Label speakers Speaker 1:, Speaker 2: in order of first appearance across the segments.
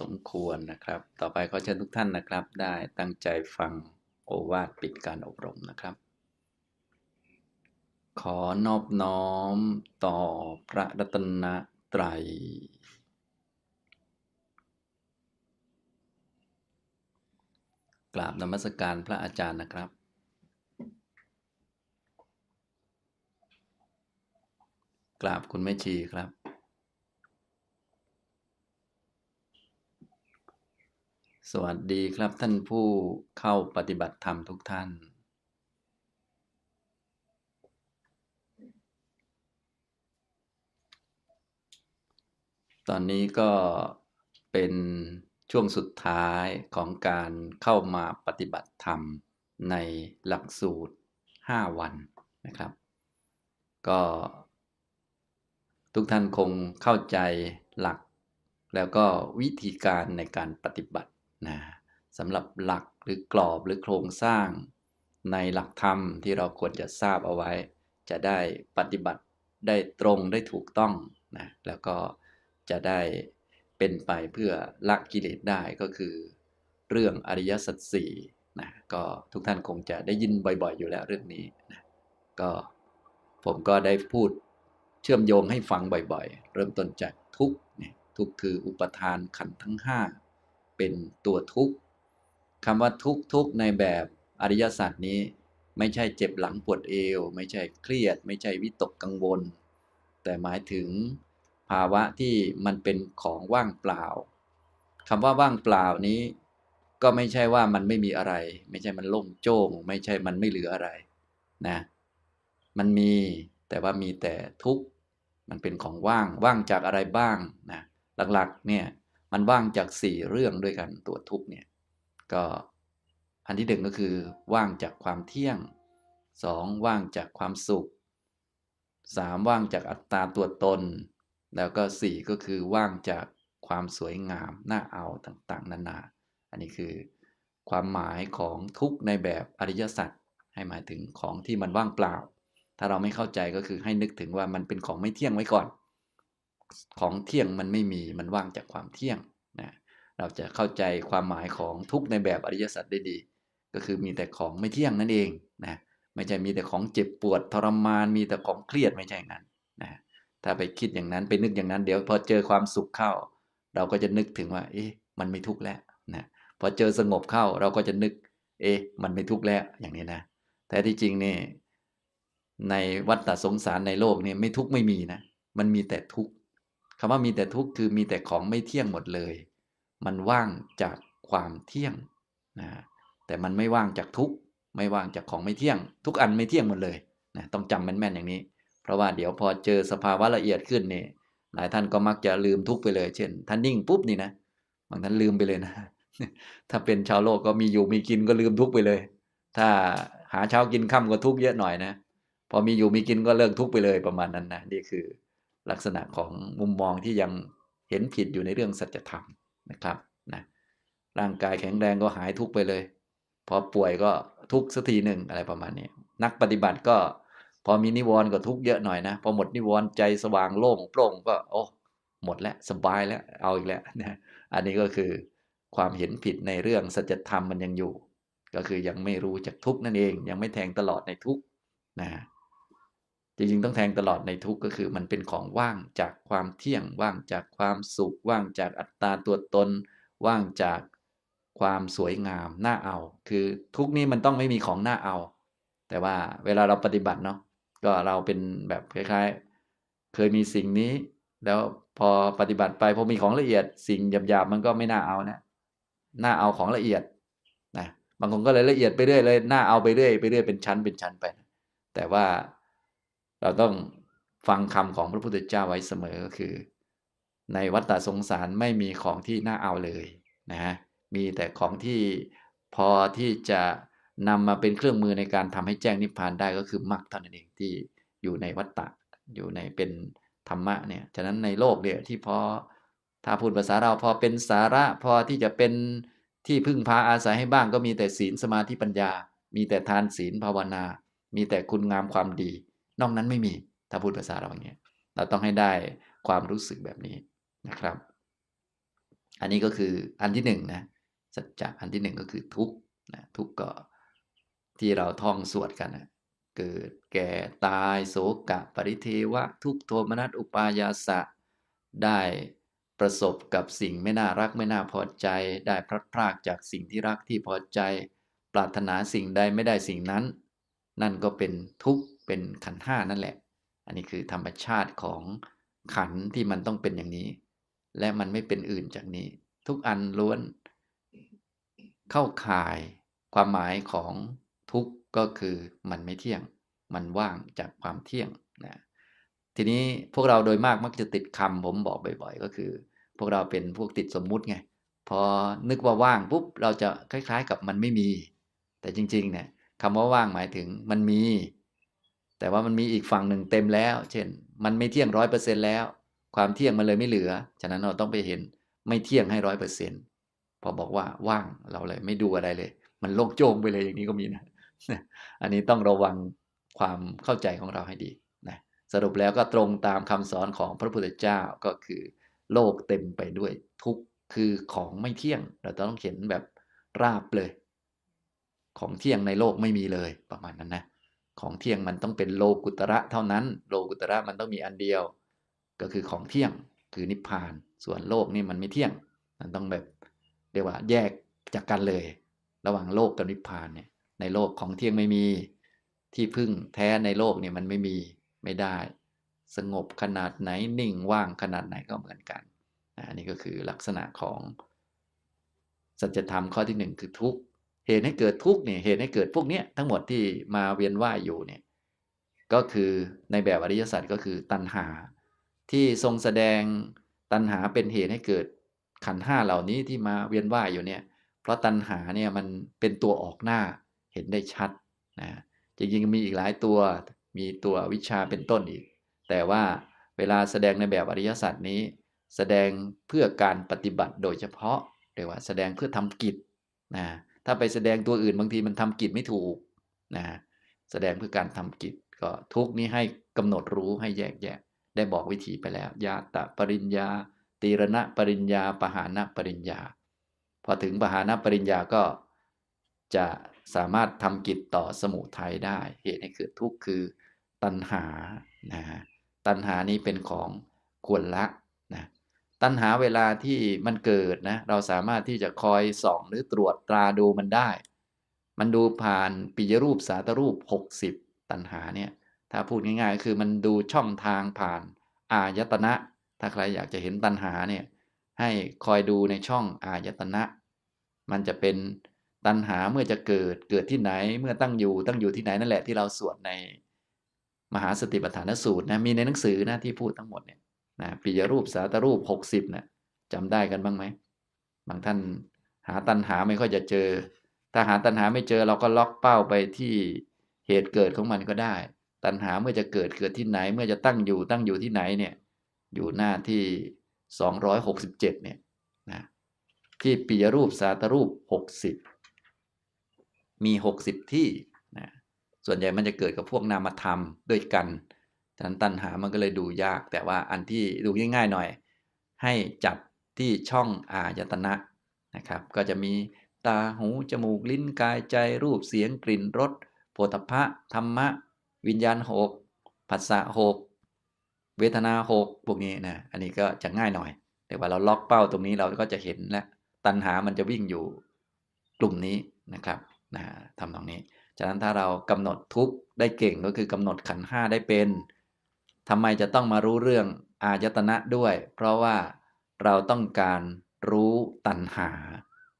Speaker 1: สมควรนะครับ ต่อไปขอเชิญทุกท่านนะครับ ได้ตั้งใจฟังโอวาทปิดการอบรมนะครับ ขอนอบน้อมต่อพระรัตนตรัย กราบนมัสการพระอาจารย์นะครับกราบคุณแม่ชีครับ สวัสดีครับท่านผู้เข้าปฏิบัติธรรมทุกท่าน ตอนนี้ก็เป็นช่วงสุดท้ายของการเข้ามาปฏิบัติธรรมในหลักสูตร 5 วันนะครับ ก็ทุกท่านคงเข้าใจหลักแล้วก็วิธีการในการปฏิบัติ นะสำหรับหลักหรือกรอบหรือโครงสร้าง ในหลักธรรมที่เราควรจะทราบเอาไว้ จะได้ปฏิบัติได้ตรงได้ถูกต้องนะแล้วก็จะได้เป็นไปเพื่อละกิเลสได้ก็คือ เรื่องอริยสัจสี่นะก็ทุกท่านคงจะได้ยินบ่อยๆ อยู่แล้วเรื่องนี้นะก็ผมก็ได้พูดเชื่อมโยงให้ฟังบ่อยๆ เริ่มต้นจากทุกเนี่ยทุกคืออุปทานขันธ์ทั้ง5 เป็นตัวทุกข์คำว่าทุกข์ทุกในแบบอริยสัจนี้ ไม่ใช่เจ็บหลังปวดเอว ไม่ใช่เครียด ไม่ใช่วิตกกังวล แต่หมายถึงภาวะที่มันเป็นของว่างเปล่าคำว่าว่างเปล่านี้ ก็ไม่ใช่ว่ามันไม่มีอะไร ไม่ใช่มันโล่งโจ้ง ไม่ใช่มันไม่เหลืออะไรนะมันมีแต่ว่ามีแต่ทุกข์มันเป็นของว่างว่างจากอะไรบ้างนะหลักๆเนี่ย มันว่างจากสี่เรื่องด้วยกันตัวทุกเนี่ยก็อันที่หนึ่งก็คือ ว่างจากความเที่ยงสองว่างจากความสุขสามว่างจากอัตตาตัวตน แล้วก็สี่ก็คือว่างจากความสวยงามน่าเอาต่างๆ นานา อันนี้คือ ความหมายของทุกในแบบอริยสัจให้หมายถึงของที่มันว่างเปล่า ถ้าเราไม่เข้าใจก็คือให้นึกถึงว่ามันเป็นของไม่เที่ยงไว้ก่อน ของเที่ยงมันไม่มีมันว่างจากความเที่ยงนะเราจะเข้าใจความหมายของทุกในแบบอริยสัจได้ดี ก็คือมีแต่ของไม่เที่ยงนั่นเองนะไม่ใช่มีแต่ของเจ็บปวดทรมานมีแต่ของเครียดไม่ใช่งั้นนะถ้าไปคิดอย่างนั้นไปนึกอย่างนั้นเดี๋ยวพอเจอความสุขเข้า เราก็จะนึกถึงว่า เอ๊ะมันไม่ทุกข์แล้วนะพอเจอสงบเข้าเราก็จะนึก เอ๊ะมันไม่ทุกข์แล้วอย่างนี้นะแต่ที่จริงนี่ในวัฏฏสงสารในโลกนี่ไม่ทุกข์ไม่มีนะ มันมีแต่ทุกข์ คำว่ามีแต่ทุกข์คือมีแต่ของไม่เที่ยงหมดเลย มันว่างจากความเที่ยงนะแต่มันไม่ว่างจากทุกข์ไม่ว่างจากของไม่เที่ยง ทุกอันไม่เที่ยงหมดเลยนะต้องจำแม่นๆอย่างนี้ เพราะว่าเดี๋ยวพอเจอสภาวะละเอียดขึ้นนี่หลายท่านก็มักจะลืมทุกข์ไปเลย เช่นท่านนิ่งปุ๊บนี่นะบางท่านลืมไปเลยนะ ถ้าเป็นชาวโลกก็มีอยู่มีกินก็ลืมทุกข์ไปเลย ถ้าหาเช้ากินค่ำก็ทุกข์เยอะหน่อยนะ พอมีอยู่มีกินก็เลิกทุกข์ไปเลยประมาณนั้นนะนี่คือ ลักษณะของมุมมองที่ยังเห็นผิดอยู่ในเรื่องสัจธรรมนะครับนะร่างกายแข็งแรงก็หายทุกไปเลย พอป่วยก็ทุกสักทีหนึ่งอะไรประมาณนี้ นักปฏิบัติก็ พอมีนิวรณ์ก็ทุกเยอะหน่อยนะ พอหมดนิวรณ์ใจสว่างโล่งโปร่งก็โอ้หมดแล้วสบายแล้วเอาอีกแล้วนะอันนี้ก็คือความเห็นผิดในเรื่องสัจธรรมมันยังอยู่ ก็คือยังไม่รู้จักทุกนั่นเอง ยังไม่แทงตลอดในทุกนะ จริงๆต้องแทงตลอดในทุกก็คือมันเป็นของว่างจากความเที่ยงว่างจากความสุข ว่างจากอัตตาตัวตน ว่างจากความสวยงามน่าเอา คือทุกนี้มันต้องไม่มีของน่าเอา แต่ว่าเวลาเราปฏิบัติเนาะก็เราเป็นแบบคล้ายๆ เคยมีสิ่งนี้ แล้วพอปฏิบัติไปพอมีของละเอียด สิ่งหยาบๆมันก็ไม่น่าเอานะน่าเอาของละเอียดนะบางคนก็เลยละเอียดไปเรื่อยเลยน่าเอาไปเรื่อยไปเรื่อยเป็นชั้นเป็นชั้นไป แต่ว่า เราต้องฟังคำของพระพุทธเจ้าไว้เสมอก็คือ ในวัฏฏสงสารไม่มีของที่น่าเอาเลยนะมีแต่ของที่พอที่จะนำมาเป็นเครื่องมือในการทำให้แจ้งนิพพานได้ก็คือมรรคเท่านั้นเองที่อยู่ในวัฏฏะอยู่ในเป็นธรรมะเนี่ยฉะนั้นในโลกเนี่ยที่พอถ้าพูดภาษาเราพอเป็นสาระพอที่จะเป็นที่พึ่งพาอาศัยให้บ้างก็มีแต่ศีลสมาธิปัญญา มีแต่ทานศีลภาวนา มีแต่คุณงามความดี นอกนั้นไม่มี ถ้าพูดภาษาเราอย่างเงี้ย เราต้องให้ได้ความรู้สึกแบบนี้นะครับ อันนี้ก็คืออันที่หนึ่งนะ สัจจะอันที่หนึ่งก็คือทุกข์นะทุกข์ก็ที่เราท่องสวดกันนะเกิดแก่ตายโศกะ ปริเทวะ ทุกขโทมนัสอุปายาสะ ได้ประสบกับสิ่งไม่น่ารักไม่น่าพอใจ ได้พลัดพรากจากสิ่งที่รักที่พอใจ ปรารถนาสิ่งใดไม่ได้สิ่งนั้น นั่นก็เป็นทุกข์ เป็นขันห้านั่นแหละ อันนี้คือธรรมชาติของขันที่มันต้องเป็นอย่างนี้ และมันไม่เป็นอื่นจากนี้ ทุกอันล้วน เข้าข่ายความหมายของทุกก็คือมันไม่เที่ยง มันว่างจากความเที่ยงนะทีนี้พวกเราโดยมากมักจะติดคำผมบอกบ่อย ๆ ก็คือ พวกเราเป็นพวกติดสมมุติไงพอนึกว่าว่างปุ๊บเราจะคล้าย ๆ กับมันไม่มี แต่จริงๆเนี่ยคำว่าว่างหมายถึงมันมี แต่ว่ามันมีอีกฝั่งหนึ่งเต็มแล้ว เช่น มันไม่เที่ยงร้อยเปอร์เซ็นแล้ว ความเที่ยงมันเลยไม่เหลือ ฉะนั้นเราต้องไปเห็นไม่เที่ยงให้ร้อยเปอร์เซ็นพอบอกว่าว่างเราเลยไม่ดูอะไรเลย มันโล่งโจ้งไปเลยอย่างนี้ก็มีนะอันนี้ต้องระวังความเข้าใจของเราให้ดีนะสรุปแล้วก็ตรงตามคำสอนของพระพุทธเจ้าก็คือ โลกเต็มไปด้วยทุกคือของไม่เที่ยง เราต้องเห็นแบบราบเลย ของเที่ยงในโลกไม่มีเลยประมาณนั้นนะ ของเที่ยงมันต้องเป็นโลกุตระเท่านั้น โลกุตระมันต้องมีอันเดียว ก็คือของเที่ยงคือนิพพาน ส่วนโลกนี่มันไม่เที่ยง มันต้องแบบเรียกว่าแยกจากกันเลย ระหว่างโลกกับนิพพานเนี่ยในโลกของเที่ยงไม่มีที่พึ่งแท้ในโลกเนี่ยมันไม่มีไม่ได้ สงบขนาดไหนนิ่งว่างขนาดไหนก็เหมือนกันอันนี้ก็คือลักษณะของสัจธรรมข้อที่หนึ่งคือทุกข์ เหตุให้เกิดทุกข์เนี่ยเหตุให้เกิดพวกเนี้ยทั้งหมดที่มาเวียนว่ายอยู่เนี่ยก็คือในแบบอริยสัจก็คือตัณหา ที่ทรงแสดงตัณหาเป็นเหตุให้เกิดขันห้าเหล่านี้ที่มาเวียนว่ายอยู่เนี่ยเพราะตัณหาเนี่ยมันเป็นตัวออกหน้าเห็นได้ชัดนะจริงๆมีอีกหลายตัวมีตัววิชาเป็นต้นอีก แต่ว่าเวลาแสดงในแบบอริยสัจนี้ แสดงเพื่อการปฏิบัติโดยเฉพาะเรียกว่าแสดงเพื่อทำกิจนะ ถ้าไปแสดงตัวอื่นบางทีมันทำกิจไม่ถูกนะแสดงเพื่อการทำกิจก็ทุกนี้ให้กำหนดรู้ให้แยกแยะ ได้บอกวิธีไปแล้วยาตะปริญญา ตีรณะปริญญา ปหานะปริญญา พอถึงปหานะปริญญาก็จะสามารถทำกิจต่อสมุทัยได้ เหตุให้เกิดทุกข์คือตัณหานะตัณหานี้เป็นของควรละ ตัณหาเวลาที่มันเกิดนะ เราสามารถที่จะคอยส่องหรือตรวจตราดูมันได้ มันดูผ่านปิยรูปสาตรูป 60 ตัณหาเนี่ย ถ้าพูดง่ายๆ คือมันดูช่องทางผ่านอายตนะ ถ้าใครอยากจะเห็นตัณหาเนี่ย ให้คอยดูในช่องอายตนะ มันจะเป็นตัณหาเมื่อจะเกิดเกิดที่ไหนเมื่อตั้งอยู่ตั้งอยู่ที่ไหนนั่นแหละที่เราสวดในมหาสติปัฏฐานสูตรนะมีในหนังสือนะที่พูดทั้งหมดเนี่ย นะปิยรูปสาตรูปหกสิบนะจำได้กันบ้างไหมบางท่านหาตัณหาไม่ค่อยจะเจอ ถ้าหาตัณหาไม่เจอเราก็ล็อกเป้าไปที่เหตุเกิดของมันก็ได้ ตัณหาเมื่อจะเกิดเกิดที่ไหน เมื่อจะตั้งอยู่ตั้งอยู่ที่ไหนเนี่ยอยู่หน้าที่สองร้อยหกสิบเจ็ดเนี่ยนะที่ปิยรูปสาตรูปหกสิบมีหกสิบที่นะส่วนใหญ่มันจะเกิดกับพวกนามธรรมด้วยกัน ฉะนั้นตัณหามันก็เลยดูยาก แต่ว่าอันที่ดูง่ายๆหน่อย ให้จับที่ช่องอายตนะนะครับ ก็จะมีตาหู จมูก ลิ้นกายใจรูปเสียงกลิ่นรสโผฏฐะธรรมะ วิญญาณหกผัสสะหกเวทนาหกพวกนี้นะอันนี้ก็จะง่ายหน่อย แต่ว่าเราล็อกเป้าตรงนี้เราก็จะเห็นและตัณหามันจะวิ่งอยู่กลุ่มนี้นะครับนะทำตรงนี้ ฉะนั้นถ้าเรากำหนดทุกได้เก่งก็คือกำหนดขันห้าได้เป็น ทำไมจะต้องมารู้เรื่องอายตนะด้วย เพราะว่าเราต้องการรู้ตัณหา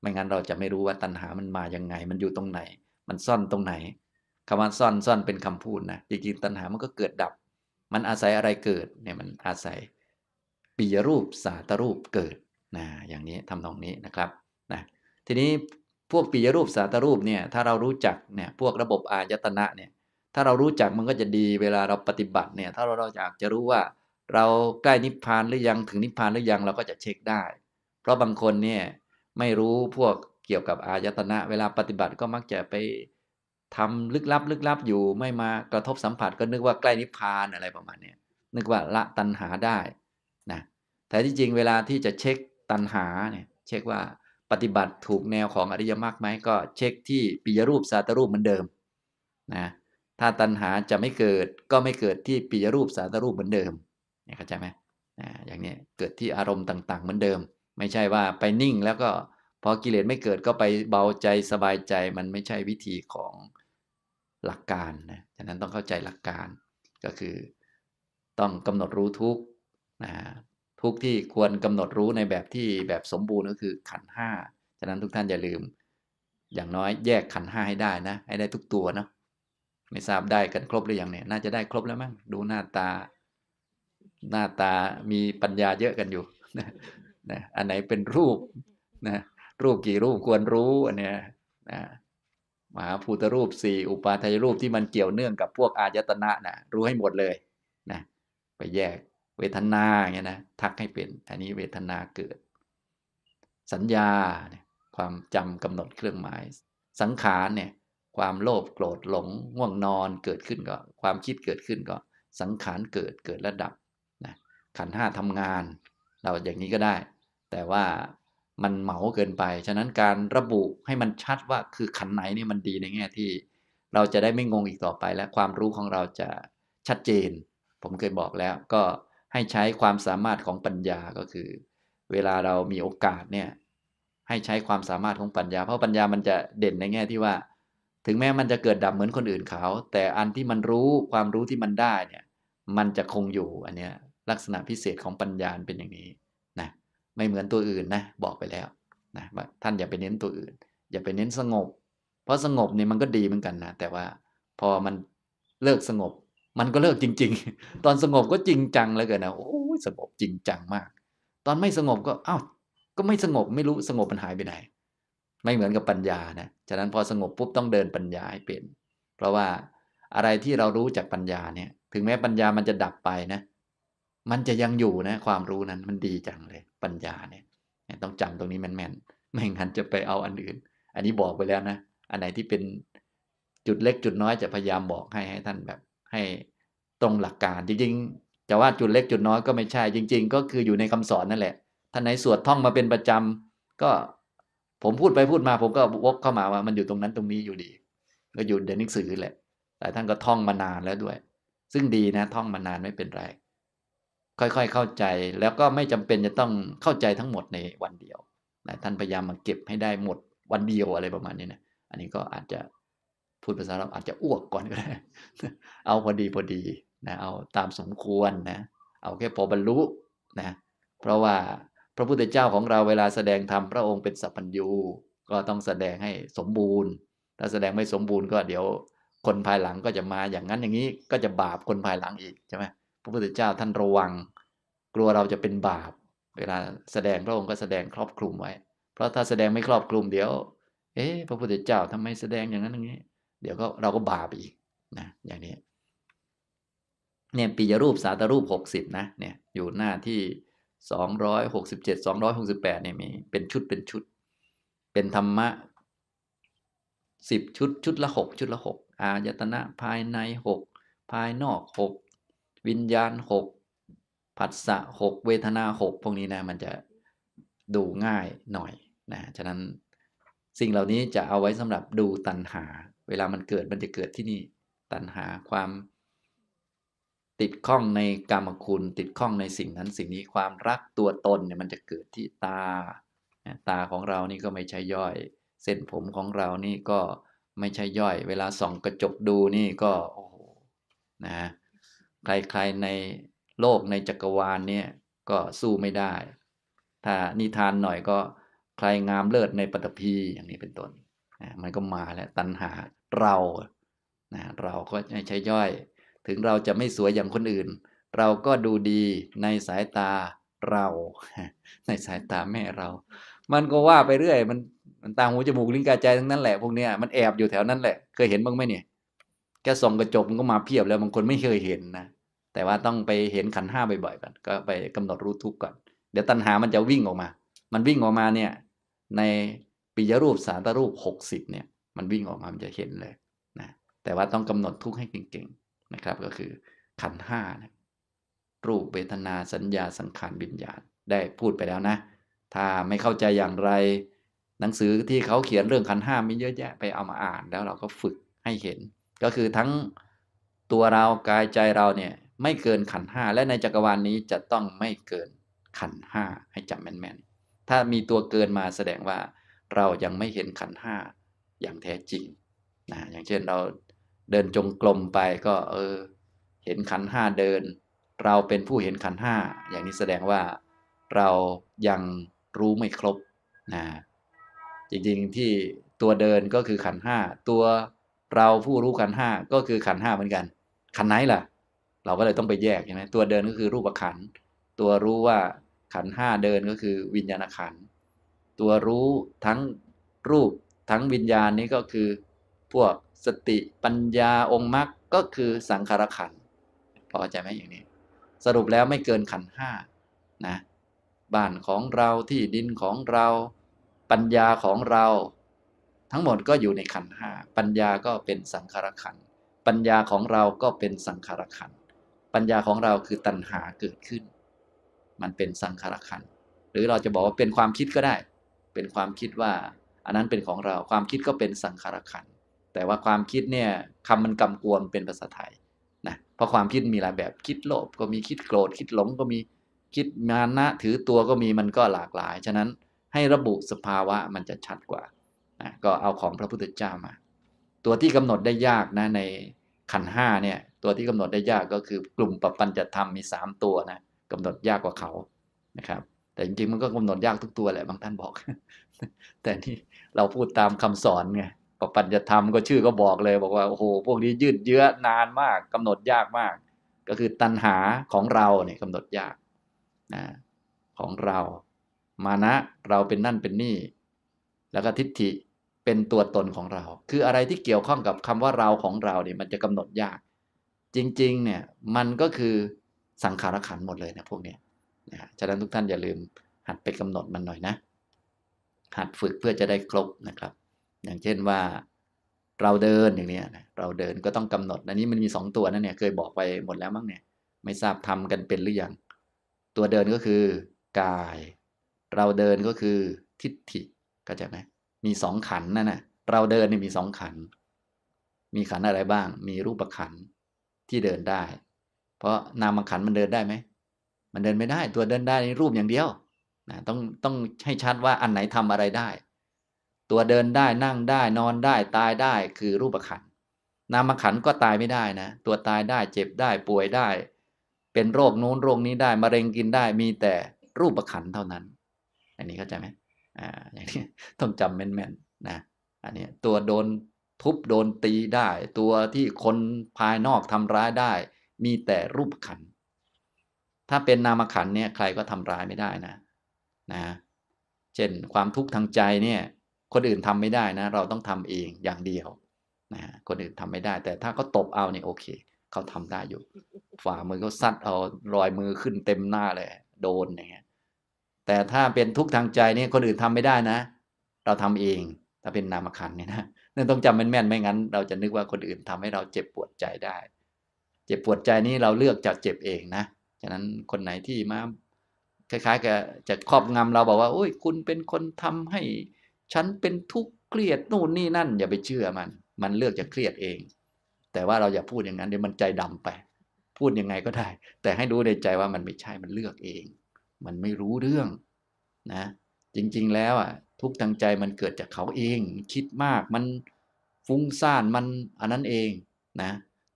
Speaker 1: ไม่งั้นเราจะไม่รู้ว่าตัณหามันมายังไง มันอยู่ตรงไหน มันซ่อนตรงไหนคำว่าซ่อนซ่อนเป็นคำพูดนะจริงๆตัณหามันก็เกิดดับ มันอาศัยอะไรเกิดเนี่ยมันอาศัยปียรูปสาตรูปเกิดนะอย่างนี้ทำตรงนี้นะครับนะทีนี้พวกปียรูปสาตรูปเนี่ยถ้าเรารู้จักเนี่ยพวกระบบอายตนะเนี่ย ถ้าเรารู้จักมันก็จะดีเวลาเราปฏิบัติเนี่ย ถ้าเราเราอยากจะรู้ว่า เราใกล้นิพพานหรือยังถึงนิพพานหรือยังเราก็จะเช็คได้ เพราะบางคนเนี่ยไม่รู้พวกเกี่ยวกับอายตนะเวลาปฏิบัติก็มักจะไปทำลึกลับลึกลับอยู่ไม่มากระทบสัมผัสก็นึกว่าใกล้นิพพานอะไรประมาณนี้นึกว่าละตัณหาได้นะแต่ที่จริงเวลาที่จะเช็คตัณหาเนี่ยเช็คว่าปฏิบัติถูกแนวของอริยมรรคไหมก็เช็คที่ปิยรูปสาตรูปเหมือนเดิมนะ ถ้าตัณหาจะไม่เกิดก็ไม่เกิดที่ปิยรูปสาตรูปเหมือนเดิมเนี่ยเข้าใจไหมอย่างนี้เกิดที่อารมณ์ต่าง ๆ เหมือนเดิม ไม่ใช่ว่าไปนิ่งแล้วก็พอกิเลสไม่เกิดก็ไปเบาใจสบายใจมันไม่ใช่วิธีของหลักการนะฉะนั้นต้องเข้าใจหลักการ ก็คือต้องกำหนดรู้ทุกนะทุกที่ควรกำหนดรู้ในแบบที่แบบสมบูรณ์ก็คือขันห้าฉะนั้นทุกท่านอย่าลืม อย่างน้อยแยกขันห้าให้ได้นะ ให้ได้ทุกตัวเนาะ ไม่ทราบได้กันครบหรือยังเนี่ย น่าจะได้ครบแล้วมั้งดูหน้าตา หน้าตามีปัญญาเยอะกันอยู่นะอันไหนเป็นรูปนะรูปกี่รูปควรรู้อันเนี้ยนะมหาภูตรูปสี่อุปาทายรูปที่มันเกี่ยวเนื่องกับพวกอายตนะนะรู้ให้หมดเลยนะไปแยกเวทนาอย่างเงี้ยนะทักให้เป็นอันนี้เวทนาเกิด สัญญาเนี่ยความจำกำหนดเครื่องหมาย สังขารเนี่ย ความโลภโกรธหลงง่วงนอนเกิดขึ้นก็ ความคิดเกิดขึ้นก็ สังขารเกิดเกิดระดับนะขันห้าทำงาน เราอย่างนี้ก็ได้ แต่ว่ามันเหมาเกินไป ฉะนั้นการระบุให้มันชัดว่าคือขันไหนนี่มันดีในแง่ที่ เราจะได้ไม่งงอีกต่อไป และความรู้ของเราจะชัดเจน ผมเคยบอกแล้วก็ให้ใช้ความสามารถของปัญญาก็คือ เวลาเรามีโอกาสเนี่ยให้ใช้ความสามารถของปัญญา เพราะปัญญามันจะเด่นในแง่ที่ว่า ถึงแม้มันจะเกิดดับเหมือนคนอื่นเขา แต่อันที่มันรู้ความรู้ที่มันได้เนี่ย มันจะคงอยู่อันเนี้ยลักษณะพิเศษของปัญญาเป็นอย่างนี้นะไม่เหมือนตัวอื่นนะบอกไปแล้วนะท่านอย่าไปเน้นตัวอื่น อย่าไปเน้นสงบ เพราะสงบเนี่ยมันก็ดีเหมือนกันนะแต่ว่าพอมันเลิกสงบ มันก็เลิกจริง ๆ ตอนสงบก็จริงจังเลยเกินนะโอ้ยสงบจริงจังมาก ตอนไม่สงบก็อ้าวก็ไม่สงบไม่รู้สงบมันหายไปไหน ไม่เหมือนกับปัญญานะ ฉะนั้นพอสงบปุ๊บต้องเดินปัญญาให้เป็น เพราะว่าอะไรที่เรารู้จากปัญญาเนี่ย ถึงแม้ปัญญามันจะดับไปนะ มันจะยังอยู่นะ ความรู้นั้นมันดีจังเลย ปัญญาเนี่ย ต้องจำตรงนี้แม่นๆ ไม่งั้นจะไปเอาอันอื่น อันนี้บอกไปแล้วนะ อันไหนที่เป็นจุดเล็กจุดน้อยจะพยายามบอกให้ให้ท่านแบบ ให้ตรงหลักการจริงๆจะว่าจุดเล็กจุดน้อยก็ไม่ใช่ จริง ๆ ก็คืออยู่ในคำสอนนั่นแหละท่านไหนสวดท่องมาเป็นประจำก็ ผมพูดไปพูดมา ผมก็วกเข้ามาว่ามันอยู่ตรงนั้นตรงนี้อยู่ดี ก็อยู่ในหนังสือแหละแต่ท่านก็ท่องมานานแล้วด้วย ซึ่งดีนะ ท่องมานานไม่เป็นไร ค่อยๆเข้าใจแล้วก็ไม่จำเป็นจะต้องเข้าใจทั้งหมดในวันเดียวแต่ท่านพยายามมาเก็บให้ได้หมดวันเดียวอะไรประมาณนี้นะอันนี้ก็อาจจะพูดภาษาเราอาจจะอ้วกก่อนก็ได้ เอาพอดีพอดีนะเอาตามสมควรนะ เอาแค่พอบรรลุนะ เพราะว่า พระพุทธเจ้าของเราเวลาแสดงธรรมพระองค์เป็นสัพพัญญูก็ต้องแสดงให้สมบูรณ์ ถ้าแสดงไม่สมบูรณ์ก็เดี๋ยวคนภายหลังก็จะมาอย่างนั้นอย่างนี้ก็จะบาปคนภายหลังอีกใช่ไหมพระพุทธเจ้าท่านระวัง กลัวเราจะเป็นบาป เวลาแสดงพระองค์ก็แสดงครอบคลุมไว้ เพราะถ้าแสดงไม่ครอบคลุมเดี๋ยว เอ๊ะพระพุทธเจ้าทำไมแสดงอย่างนั้นอย่างนี้ เดี๋ยวก็เราก็บาปอีกนะอย่างนี้เนี่ยปียรูปสาตรูปหกสิบนะเนี่ยอยู่หน้าที่ สองร้อยหกสิบเจ็ดสองร้อยหกสิบแปดเนี่ยมีเป็นชุดเป็นชุด เป็นธรรมะสิบชุดชุดละหกชุดละหกอายตนะภายในหกภายนอกหกวิญญาณหกผัสสะหกเวทนาหกพวกนี้นะมันจะดูง่ายหน่อยนะฉะนั้นสิ่งเหล่านี้จะเอาไว้สำหรับดูตัณหา เวลามันเกิดมันจะเกิดที่นี่ ตัณหาความ ติดข้องในกรรมคุณ ติดข้องในสิ่งนั้นสิ่งนี้ความรักตัวตนเนี่ยมันจะเกิดที่ตา ตาของเรานี่ก็ไม่ใช่ย่อย เส้นผมของเรานี่ก็ไม่ใช่ย่อย เวลาส่องกระจกดูนี่ก็โอ้โหนะใครๆในโลกในจักรวาลเนี่ยก็สู้ไม่ได้ ถ้านิทานหน่อยก็ใครงามเลิศในปฐพีอย่างนี้เป็นต้นนะมันก็มาแล้วตัณหาเรานะเราก็ไม่ใช่ย่อย ถึงเราจะไม่สวยอย่างคนอื่น เราก็ดูดีในสายตาเรา ในสายตาแม่เรา มันก็ว่าไปเรื่อย มันมันตาหูจมูกลิ้นกายใจทั้งนั้นแหละพวกเนี้ยมันแอบอยู่แถวนั้นแหละ เคยเห็นบ้างไหมเนี่ยแค่ส่องกระจกมันก็มาเพียบแล้วบางคนไม่เคยเห็นนะแต่ว่าต้องไปเห็นขันห้าบ่อยๆก่อนก็ไปกำหนดรู้ทุกข์ก่อน เดี๋ยวตัณหามันจะวิ่งออกมา มันวิ่งออกมาเนี่ยในปิยรูปสารตรูปหกสิบเนี่ย มันวิ่งออกมามันจะเห็นเลยนะแต่ว่าต้องกำหนดทุกข์ให้เก่ง นะครับก็คือขันห้านะรูปเวทนาสัญญาสังขารวิญญาณได้พูดไปแล้วนะ ถ้าไม่เข้าใจอย่างไร หนังสือที่เขาเขียนเรื่องขันห้ามีเยอะแยะไปเอามาอ่านแล้วเราก็ฝึกให้เห็น ก็คือทั้งตัวเรากายใจเราเนี่ยไม่เกินขันห้าและในจักรวาลนี้จะต้องไม่เกินขันห้าให้จำแม่นๆ ถ้ามีตัวเกินมาแสดงว่าเรายังไม่เห็นขันห้าอย่างแท้จริงนะอย่างเช่นเรา เดินจงกรมไปก็ เออ เห็นขันห้าเดิน เราเป็นผู้เห็นขันห้าอย่างนี้แสดงว่าเรายังรู้ไม่ครบนะจริงๆที่ตัวเดินก็คือขันห้าตัวเราผู้รู้ขันห้าก็คือขันห้าเหมือนกัน ขันไหนล่ะ เราก็เลยต้องไปแยกใช่ไหมตัวเดินก็คือรูปขันตัวรู้ว่าขันห้าเดินก็คือวิญญาณขันตัวรู้ทั้งรูปทั้งวิญญาณนี้ก็คือพวก สติปัญญาองค์มรรคก็คือสังขารขันพอใจไหมอย่างนี้ สรุปแล้วไม่เกินขันห้านะบ้านของเราที่ดินของเรา ปัญญาของเรา ทั้งหมดก็อยู่ในขันห้าปัญญาก็เป็นสังขารขันปัญญาของเราก็เป็นสังขารขันปัญญาของเราคือตัณหาเกิดขึ้น มันเป็นสังขารขันหรือเราจะบอกว่าเป็นความคิดก็ได้ เป็นความคิดว่า อันนั้นเป็นของเราความคิดก็เป็นสังขารขันธ แต่ว่าความคิดเนี่ยคำมันกำกวมเป็นภาษาไทยนะเพราะความคิดมีหลายแบบคิดโลภก็มีคิดโกรธ คิดหลงก็มีคิดมานะถือตัวก็มีมันก็หลากหลาย ฉะนั้นให้ระบุสภาวะมันจะชัดกว่านะก็เอาของพระพุทธเจ้ามา ตัวที่กำหนดได้ยากนะในขันห้าเนี่ยตัวที่กำหนดได้ยากก็คือกลุ่มปปัญจธรรมมีสามตัวนะกำหนดยากกว่าเขานะครับ แต่จริงๆมันก็กำหนดยากทุกตัวแหละบางท่านบอก แต่นี่เราพูดตามคำสอนไง ปปัญจธรรมก็ชื่อก็บอกเลย บอกว่าโอ้โหพวกนี้ยืดเยื้อนานมากกำหนดยากมาก ก็คือตัณหาของเราเนี่ยกำหนดยากนะของเรา มานะเราเป็นนั่นเป็นนี่ แล้วก็ทิฏฐิเป็นตัวตนของเรา คืออะไรที่เกี่ยวข้องกับคำว่าเราของเราเนี่ยมันจะกำหนดยาก จริงๆเนี่ยมันก็คือสังขารขันหมดเลยนะพวกเนี้ยนะฉะนั้นทุกท่านอย่าลืมหัดไปกำหนดมันหน่อยนะ หัดฝึกเพื่อจะได้ครบนะครับ อย่างเช่นว่าเราเดินอย่างนี้นะเราเดินก็ต้องกำหนด อันนี้มันมีสองตัวนั่นเนี่ยเคยบอกไปหมดแล้วมั้งเนี่ย ไม่ทราบทำกันเป็นหรือยัง ตัวเดินก็คือกาย เราเดินก็คือทิฏฐิเข้าใจไหมมีสองขันนั่นนะเราเดินนี่มีสองขัน มีขันอะไรบ้าง มีรูปขันที่เดินได้ เพราะนามขันมันเดินได้ไหม มันเดินไม่ได้ ตัวเดินได้ในรูปอย่างเดียวนะต้องต้องให้ชัดว่าอันไหนทำอะไรได้ ตัวเดินได้นั่งได้นอนได้ตายได้คือรูปขันนามขันก็ตายไม่ได้นะ ตัวตายได้เจ็บได้ป่วยได้ เป็นโรคนู้นโรคนี้ได้มะเร็งกินได้มีแต่รูปขันเท่านั้น อันนี้เข้าใจไหมอ่าอย่างนี้ต้องจำแม่นๆนะอันนี้ตัวโดนทุบโดนตีได้ ตัวที่คนภายนอกทำร้ายได้ มีแต่รูปขัน ถ้าเป็นนามขันเนี่ยใครก็ทำร้ายไม่ได้นะนะ เช่นความทุกข์ทางใจเนี่ย คนอื่นทำไม่ได้นะ เราต้องทำเองอย่างเดียวนะคนอื่นทำไม่ได้ แต่ถ้าเขาตบเอาเนี่ยโอเคเขาทำได้อยู่ ฝ่ามือเขาซัดเอารอยมือขึ้นเต็มหน้าเลย โดนอย่างเงี้ยแต่ถ้าเป็นทุกข์ทางใจนี่คนอื่นทำไม่ได้นะ เราทำเอง ถ้าเป็นนามขันเนี่ยนะนั่นต้องจำแม่นๆไม่งั้น เราจะนึกว่าคนอื่นทำให้เราเจ็บปวดใจได้ เจ็บปวดใจนี้เราเลือกจะเจ็บเองนะฉะนั้นคนไหนที่มาคล้ายๆกับจะครอบงำเราบอกว่าโอ้ยคุณเป็นคนทำให้ ฉันเป็นทุกข์เครียดนู่นนี่นั่น อย่าไปเชื่อมัน มันเลือกจะเครียดเอง แต่ว่าเราอย่าพูดอย่างนั้นเดี๋ยวมันใจดำไป พูดยังไงก็ได้ แต่ให้รู้ในใจว่ามันไม่ใช่มันเลือกเอง มันไม่รู้เรื่องนะ จริงๆแล้วอะทุกทางใจมันเกิดจากเขาเอง คิดมากมันฟุ้งซ่านมันอันนั้นเองนะ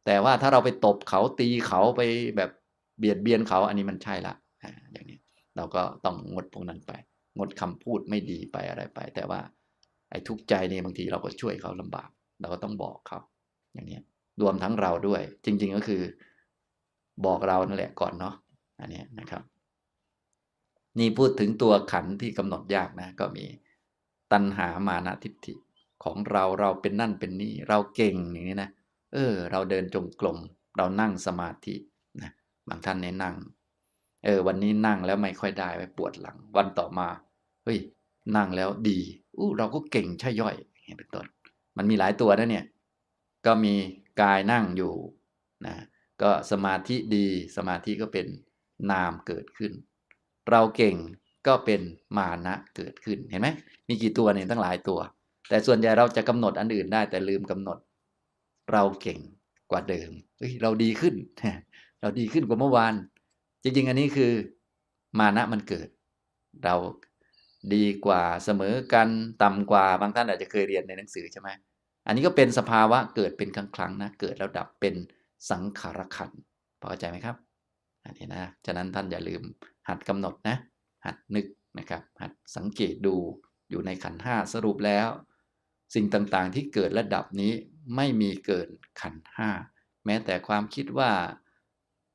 Speaker 1: แต่ว่าถ้าเราไปตบเขาตีเขาไปแบบเบียดเบียนเขาอันนี้มันใช่ละอย่างนี้เราก็ต้องงดพวกนั้นไป งดคำพูดไม่ดีไปอะไรไป แต่ว่าไอ้ทุกข์ใจนี่บางทีเราก็ช่วยเขาลำบาก เราก็ต้องบอกเขาอย่างนี้รวมทั้งเราด้วย จริง ๆก็คือ บอกเรานั่นแหละก่อนเนาะอันนี้นะครับ นี่พูดถึงตัวขันที่กำหนดยากนะ ก็มีตัณหามานะทิฏฐิของเราเราเป็นนั่นเป็นนี่ เราเก่งอย่างนี้นะเออ เราเดินจงกรมเรานั่งสมาธินะบางท่านเนี่ยนั่ง เออวันนี้นั่งแล้วไม่ค่อยได้ไปปวดหลัง วันต่อมาเฮ้ยนั่งแล้วดีอู้เราก็เก่งใช่ย่อยอย่างนี้เป็นต้น มันมีหลายตัวนะเนี่ยก็มีกายนั่งอยู่นะก็สมาธิดีสมาธิก็เป็นนามเกิดขึ้น เราเก่งก็เป็นมานะเกิดขึ้นเห็นไหมมีกี่ตัวเนี่ยตั้งหลายตัว แต่ส่วนใหญ่เราจะกำหนดอันอื่นได้แต่ลืมกำหนด เราเก่งกว่าเดิมเฮ้ยเราดีขึ้น เราดีขึ้นกว่าเมื่อวาน จริงๆ อันนี้คือมานะมันเกิด เราดีกว่าเสมอกันต่ำกว่าบางท่านอาจจะเคยเรียนในหนังสือใช่ไหมอันนี้ก็เป็นสภาวะเกิดเป็นครั้งๆนะเกิดแล้วดับเป็นสังขารขันพอเข้าใจไหมครับ อันนี้นะฉะนั้นท่านอย่าลืมหัดกำหนดนะ หัดนึกนะครับหัดสังเกตดูอยู่ในขันห้าสรุปแล้ว สิ่งต่างๆที่เกิดและดับนี้ไม่มีเกินขันห้าแม้แต่ความคิดว่า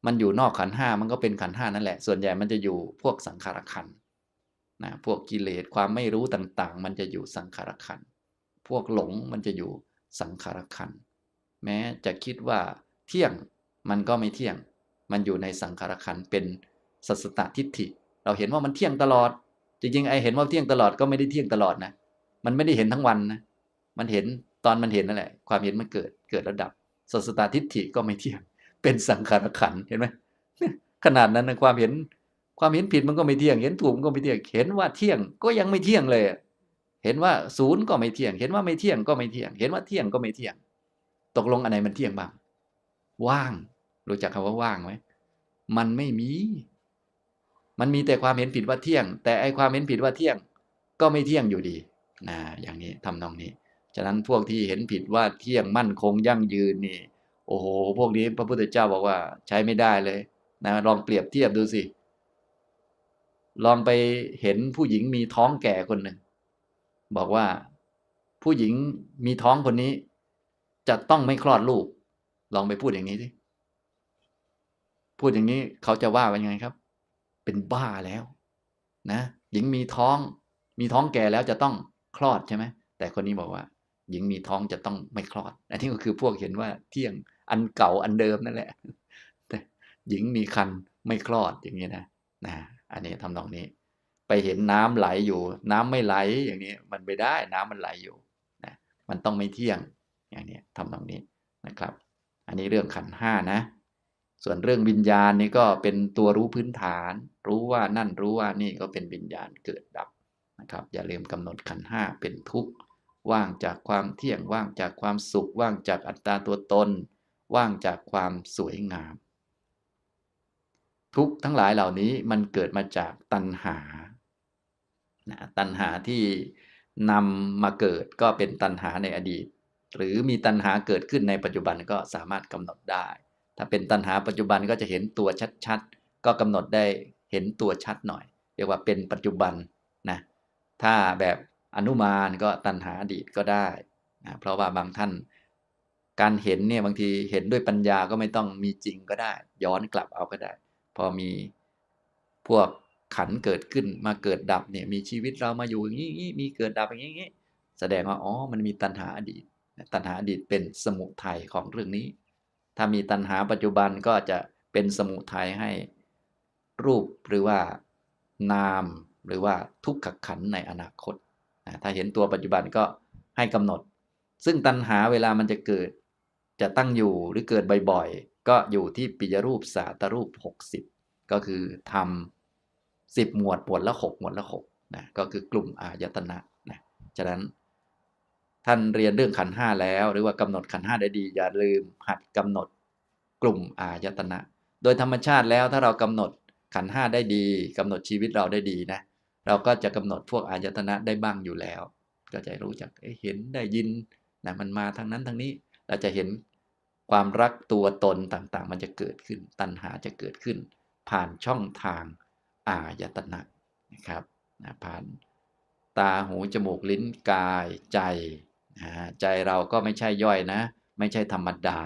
Speaker 1: มันอยู่นอกขันห้ามันก็เป็นขันห้านั่นแหละ ส่วนใหญ่มันจะอยู่พวกสังขารขันนะพวกกิเลสความไม่รู้ต่างๆ มันจะอยู่สังขารขันพวกหลงมันจะอยู่สังขารขันแม้จะคิดว่าเที่ยงมันก็ไม่เที่ยง มันอยู่ในสังขารขันเป็นสัสตทิฏฐิ เราเห็นว่ามันเที่ยงตลอด จริงๆไอเห็นว่าเที่ยงตลอดก็ไม่ได้เที่ยงตลอดนะ มันไม่ได้เห็นทั้งวันนะ มันเห็นตอนมันเห็นนั่นแหละ ความเห็นมันเกิดเกิดระดับสัสตทิฏฐิก็ไม่เที่ยง เป็นสังขารขันเห็นไหมขนาดนั้นนะความเห็นความเห็นผิดมันก็ไม่เที่ยง เห็นถูกมันก็ไม่เที่ยง เห็นว่าเที่ยงก็ยังไม่เที่ยงเลย เห็นว่าศูนย์ก็ไม่เที่ยง เห็นว่าไม่เที่ยงก็ไม่เที่ยง เห็นว่าเที่ยงก็ไม่เที่ยง ตกลงอันไหนมันเที่ยงบ้าง ว่าง รู้จักคำว่าว่างไหมมันไม่มี มันมีแต่ความเห็นผิดว่าเที่ยง แต่ไอความเห็นผิดว่าเที่ยง ก็ไม่เที่ยงอยู่ดีนะอย่างนี้ทำนองนี้ ฉะนั้นพวกที่เห็นผิดว่าเที่ยงมั่นคงยั่งยืนนี่ โอ้โห พวกนี้พระพุทธเจ้าบอกว่าใช้ไม่ได้เลยนะลองเปรียบเทียบดูสิ ลองไปเห็นผู้หญิงมีท้องแก่คนหนึ่ง บอกว่าผู้หญิงมีท้องคนนี้ จะต้องไม่คลอดลูก ลองไปพูดอย่างนี้สิพูดอย่างนี้เขาจะว่าเป็นยังไงครับ เป็นบ้าแล้ว นะ หญิงมีท้อง มีท้องแก่แล้วจะต้องคลอดใช่ไหมแต่คนนี้บอกว่า หญิงมีท้องจะต้องไม่คลอดอันนี้ก็คือพวกเห็นว่าเที่ยง อันเก่าอันเดิมนั่นแหละหญิงมีคันไม่คลอดอย่างนี้นะนะอันนี้ทำตรงนี้ ไปเห็นน้ำไหลอยู่ น้ำไม่ไหลอย่างนี้ มันไม่ได้น้ำมันไหลอยู่นะมันต้องไม่เที่ยงอย่างนี้ทำตรงนี้นะครับ อันนี้เรื่องขันห้านะ ส่วนเรื่องวิญญาณนี่ก็เป็นตัวรู้พื้นฐาน รู้ว่านั่นรู้ว่านี่ก็เป็นวิญญาณเกิดดับนะครับ อย่าลืมกำหนดขันห้าเป็นทุกข์ว่างจากความเที่ยงว่างจากความสุขว่างจากอัตตาตัวตน ว่างจากความสวยงาม ทุกทั้งหลายเหล่านี้มันเกิดมาจากตัณหานะตัณหาที่นำมาเกิดก็เป็นตัณหาในอดีต หรือมีตัณหาเกิดขึ้นในปัจจุบันก็สามารถกำหนดได้ ถ้าเป็นตัณหาปัจจุบันก็จะเห็นตัวชัดๆ ก็กำหนดได้เห็นตัวชัดหน่อย เรียกว่าเป็นปัจจุบันนะถ้าแบบอนุมานก็ตัณหาอดีตก็ได้นะเพราะว่าบางท่าน การเห็นเนี่ยบางทีเห็นด้วยปัญญาก็ไม่ต้องมีจริงก็ได้ ย้อนกลับเอาก็ได้ พอมีพวกขันเกิดขึ้นมาเกิดดับเนี่ยมีชีวิตเรามาอยู่อย่างนี้มีเกิดดับอย่างนี้แสดงว่าอ๋อมันมีตัณหาอดีต ตัณหาอดีตเป็นสมุทัยของเรื่องนี้ ถ้ามีตัณหาปัจจุบันก็จะเป็นสมุทัยให้รูปหรือว่านามหรือว่าทุกขขันในอนาคต ถ้าเห็นตัวปัจจุบันก็ให้กำหนด ซึ่งตัณหาเวลามันจะเกิด จะตั้งอยู่หรือเกิดบ่อยๆ ก็อยู่ที่ปิยรูปสาตรูป 60 ก็คือทำสิบหมวดหมวดละหกหมวดละหกนะก็คือกลุ่มอายตนะนะฉะนั้น ท่านเรียนเรื่องขันห้าแล้ว หรือว่ากำหนดขันห้าได้ดี อย่าลืมหัดกำหนดกลุ่มอายตนะ โดยธรรมชาติแล้วถ้าเรากำหนดขันห้าได้ดีกำหนดชีวิตเราได้ดีนะเราก็จะกำหนดพวกอายตนะได้บ้างอยู่แล้ว ก็จะรู้จักเห็นได้ยินนะมันมาทางนั้นทางนี้เราจะเห็น ความรักตัวตนต่างๆ มันจะเกิดขึ้น ตัณหาจะเกิดขึ้น ผ่านช่องทางอายตนะนะครับนะผ่านตาหูจมูกลิ้นกายใจนะใจเราก็ไม่ใช่ย่อยนะ ไม่ใช่ธรรมดา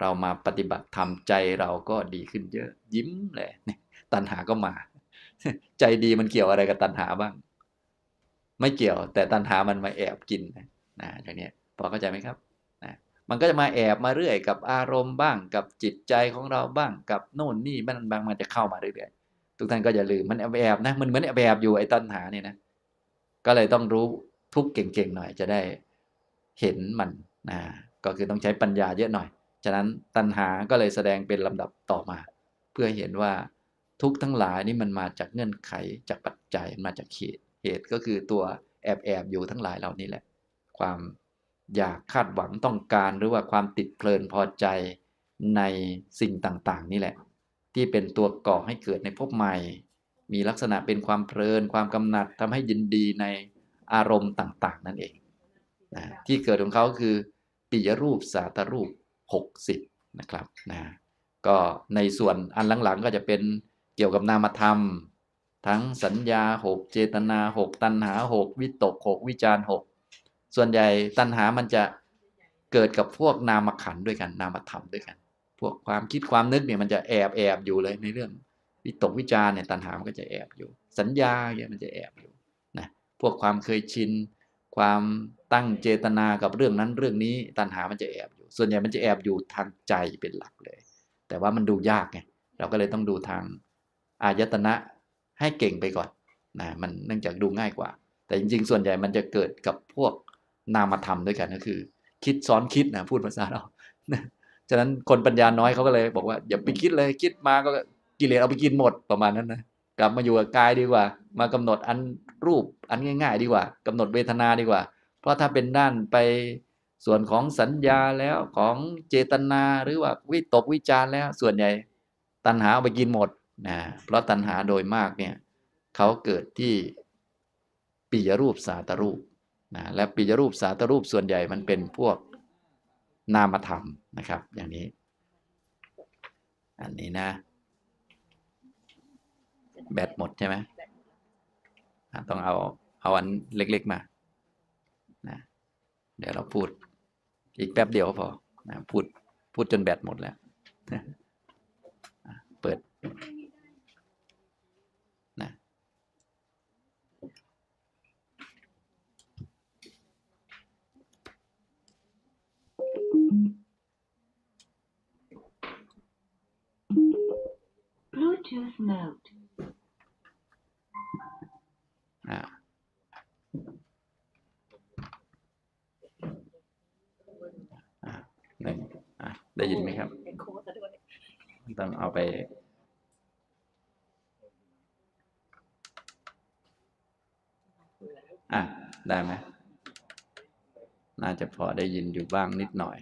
Speaker 1: เรามาปฏิบัติทำใจเราก็ดีขึ้นเยอะ ยิ้มเลยตัณหาก็มา ใจดีมันเกี่ยวอะไรกับตัณหาบ้าง ไม่เกี่ยว แต่ตัณหามันมาแอบกินนะอย่างนี้พอเข้าใจไหมครับ มันก็จะมาแอบมาเรื่อยกับอารมณ์บ้างกับจิตใจของเราบ้างกับโน่นนี่มันบางมันจะเข้ามาเรื่อยๆทุกท่านก็อย่าลืมมันแอบนะมันเหมือนแอบอยู่ไอ้ตัณหาเนี่ยนะก็เลยต้องรู้ทุกเก่งๆหน่อยจะได้เห็นมันนะก็คือต้องใช้ปัญญาเยอะหน่อย ฉะนั้นตัณหาก็เลยแสดงเป็นลำดับต่อมา เพื่อเห็นว่าทุกทั้งหลายนี่มันมาจากเงื่อนไขจากปัจจัยมาจากเหตุเหตุก็คือตัวแอบแอบอยู่ทั้งหลายเหล่านี้แหละ ความ อยากคาดหวังต้องการหรือว่าความติดเพลินพอใจในสิ่งต่างๆ นี่แหละ ที่เป็นตัวก่อให้เกิดในภพใหม่ มีลักษณะเป็นความเพลิน ความกำหนัดทำให้ยินดีในอารมณ์ต่าง ๆ นั่นเองนะที่เกิดของเขาคือปิยรูปสาตรูป 60 นะครับนะก็ในส่วนอันหลังๆ ก็จะเป็นเกี่ยวกับนามธรรม ทั้งสัญญา 6 เจตนา 6 ตัณหา 6 วิตก 6 วิจารณ์6 ส่วนใหญ่ตัณหามันจะเกิดกับพวกนามขันด้วยกัน นามธรรมด้วยกัน พวกความคิดความนึกเนี่ยมันจะแอบแอบอยู่เลยในเรื่องวิตกวิจารเนี่ยตัณหามันก็จะแอบอยู่ สัญญาเนี่ยมันจะแอบอยู่นะพวกความเคยชิน ความตั้งเจตนากับเรื่องนั้นเรื่องนี้ ตัณหามันจะแอบอยู่ ส่วนใหญ่มันจะแอบอยู่ทางใจเป็นหลักเลย แต่ว่ามันดูยากไงเราก็เลยต้องดูทางอายตนะให้เก่งไปก่อนนะมันเนื่องจากดูง่ายกว่า แต่จริง ๆ ส่วนใหญ่มันจะเกิดกับพวก นามธรรมด้วยกันก็คือ คิดซ้อนคิดนะพูดภาษาเราฉะนั้นคนปัญญาน้อยเขาก็เลยบอกว่าอย่าไปคิดเลยคิดมาก็กิเลสเอาไปกินหมดประมาณนั้นนะกลับมาอยู่กับกายดีกว่า มากำหนดอันรูปอันง่าย ๆ ดีกว่ากำหนดเวทนาดีกว่า เพราะถ้าเป็นด้านไปส่วนของสัญญาแล้วของเจตนาหรือว่าวิตกวิจารแล้ว ส่วนใหญ่ตัณหาเอาไปกินหมดนะเพราะตัณหาโดยมากเนี่ยเขาเกิดที่ปิยรูปสาตรูป นะและปิยรูปสาตรูปส่วนใหญ่มันเป็นพวกนามธรรมนะครับ อย่างนี้ อันนี้นะ แบตหมดใช่ไหมต้องเอาเอาอันเล็กๆมานะเดี๋ยวเราพูด อีกแป๊บเดียวพอนะพูดพูดจนแบตหมดแล้วเปิด
Speaker 2: Bluetooth mode.
Speaker 1: อ่าอ่าหนึ่งอะได้ยินไหมครับ ต้องเอาไป อะ ได้ไหม น่าจะพอได้ยินอยู่บ้างนิดหน่อย